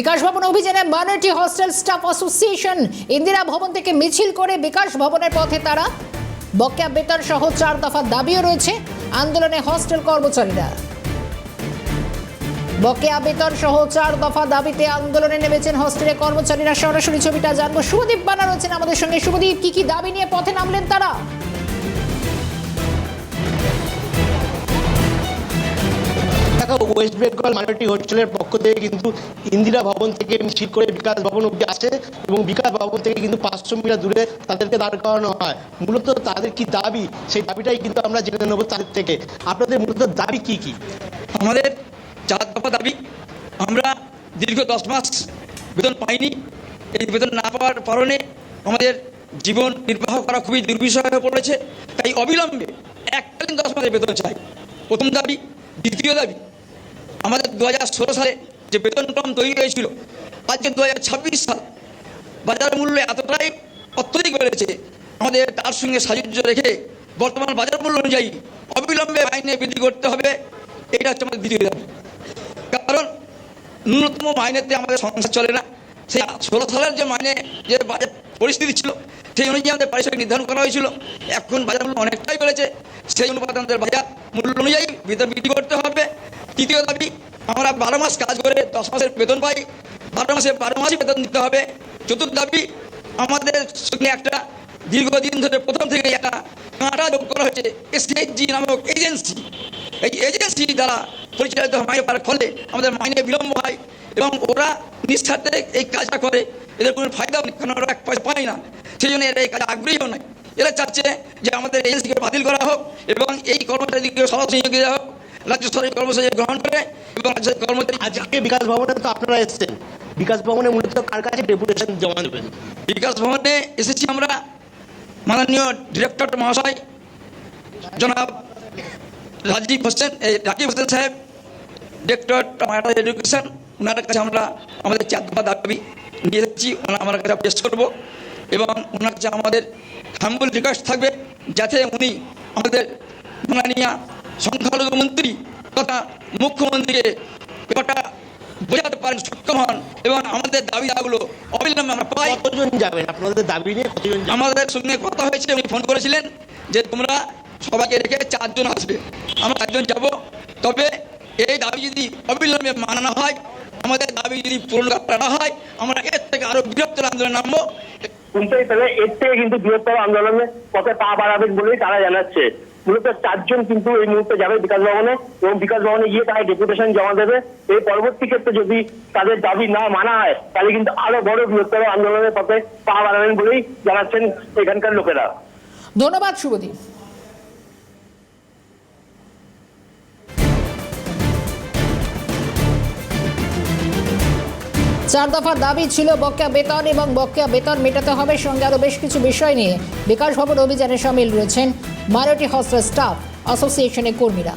বিকাশ ভবন অভিযানে minority hostel staff association Indira Bhavan থেকে মিছিল করে বিকাশ ভবনের পথে তারা বকেয়া বেতন সহ চার দফা দাবিও রয়েছে আন্দোলনে হস্টেল কর্মচারীরা। বকেয়া বেতন সহ চার দফা দাবিতে আন্দোলনে নেমেছেন হস্টেলের কর্মচারীরা। সরাসরি ছবিটা জানব। শুভদীপ বানা রয়েছেন আমাদের সঙ্গে। শুভদীপ, কি কি দাবি নিয়ে পথে নামলেন তারা? ওয়েস্ট বেঙ্গল মাইনরিটি হোস্টেলের পক্ষ থেকে কিন্তু ইন্দিরা ভবন থেকে মিছিল করে বিকাশ ভবন অব্দি আসে এবং বিকাশ ভবন থেকে কিন্তু পাঁচশো মিটার দূরে তাদেরকে দাঁড় করানো হয়। মূলত তাদের কি দাবি? সেই দাবিটাই কিন্তু আমরা জেনে নেব তাদের থেকে। আপনাদের মূলত দাবি কি কি? আমাদের চার দফা দাবি, আমরা দীর্ঘ দশ মাস বেতন পাইনি। এই বেতন না পাওয়ার কারণে আমাদের জীবন নির্বাহ করা খুবই দুর্বিষয় হয়ে পড়েছে। তাই অবিলম্বে এককালীন দশ মাসের বেতন চাই। প্রথম দাবি। দ্বিতীয় দাবি আমাদের দু হাজার ষোলো সালে যে বেতন কম তৈরি হয়েছিল আজকে দু হাজার ছাব্বিশ সাল, বাজার মূল্য এতটাই অত্যধিক বেড়েছে, আমাদের তার সঙ্গে সাযুজ্য রেখে বর্তমান বাজার মূল্য অনুযায়ী অবিলম্বে আইনে বৃদ্ধি করতে হবে এটা হচ্ছে আমাদের দ্বিতীয় দাবি কারণ ন্যূনতম মাইনেতে আমাদের সংসার চলে না। সেই ষোলো সালের যে মাইনে, যে বাজার পরিস্থিতি ছিল, সেই অনুযায়ী আমাদের পারিশ্রমিক নির্ধারণ করা হয়েছিল। এখন বাজার মূল্য অনেকটাই বেড়েছে, সেই অনুপাতে আমাদের বাজার মূল্য অনুযায়ী বৃদ্ধি করতে হবে। তৃতীয় দাবি, আমরা বারো মাস কাজ করে দশ মাসের বেতন পাই। বারো মাসে বারো মাসই বেতন দিতে হবে। চতুর্থ দাবি, আমাদের সঙ্গে একটা দীর্ঘদিন ধরে প্রথম থেকে একটা কাঁটা যোগ করা হয়েছে এসএইচজি নামক এজেন্সি এই এজেন্সি দ্বারা পরিচালিত মাইনে পাওয়ার ফলে আমাদের মাইনে বিলম্ব হয় এবং ওরা নিঃস্বার্থে এই কাজটা করে। এদের কোনো ফায়দাও নেই, কারণ ওরা এক পয়সা পায় না। সেই জন্য এরা এই কাজে আগ্রহীও নয়। এরা চাচ্ছে যে আমাদের এজেন্সিকে বাতিল করা হোক এবং এই কর্মচারীকে সরাসরি নিয়োগ দেওয়া হোক। রাজ্য সরকারি কর্মচারী গ্রহণ করে এবং রাজ্য কর্মচারী আজকে বিকাশ ভবনে তো আপনারা এসেছেন। বিকাশ ভবনে মূলত কার কাছে ডেপুটেশন জমা দেবেন? বিকাশ ভবনে এসেছি আমরা মাননীয় ডিরেক্টর মহাশয়, জনাব রাজীব হোসেন, এই রাকিব হোসেন সাহেব ডিরেক্টর টমাটো এডুকেশন ওনার কাছে আমরা আমাদের চার দফা দাবি নিয়ে এসেছি ওনারা আমার কাছে পেশ করব এবং ওনার কাছে আমাদের হাম্বুল রিকোয়েস্ট থাকবে, যাতে উনি আমাদের মাননীয় সংখ্যালঘু মন্ত্রী তথা মুখ্যমন্ত্রীকে ব্যাপারটা বোঝাতে পারেন সক্ষম হন এবং আমাদের দাবি দাগুলো অবিলম্বে আমরা পাই। কতজন যাবেন? আপনাদের দাবি নিয়ে কতজন আমাদের সঙ্গে কথা হয়েছে উনি ফোন করেছিলেন যে তোমরা সবাইকে রেখে চারজন আসবে। আমরা চারজন যাব। তবে এই দাবি যদি অবিলম্বে মানানো হয় আমাদের দাবি যদি পূরণ করা না হয় আমরা এর থেকে আরও বৃহত্তর আন্দোলনে নামবো। শুনতেই পেলে এর থেকে কিন্তু বৃহত্তর আন্দোলনের পথে পা বাড়াবেন বলেই তারা জানাচ্ছে। মূলত চারজন কিন্তু এই মুহূর্তে যাবে বিকাশ ভবনে এবং বিকাশ ভবনে গিয়ে তারা ডেপুটেশন জমা দেবে। এই পরবর্তী ক্ষেত্রে যদি তাদের দাবি না মানা হয়, তাহলে কিন্তু আরও বড় বৃহত্তর আন্দোলনের পথে পা বাড়াবেন বলেই জানাচ্ছেন এখানকার লোকেরা। ধন্যবাদ, শুভদীপ। চার দফার দাবি ছিল বকেয়া বেতন এবং বকেয়া বেতন মেটাতে হবে। সঙ্গে আরও বেশ কিছু বিষয় নিয়ে বিকাশ ভবন অভিযানে সামিল রয়েছেন মারাঠি হস্টেল স্টাফ অ্যাসোসিয়েশনের কর্মীরা।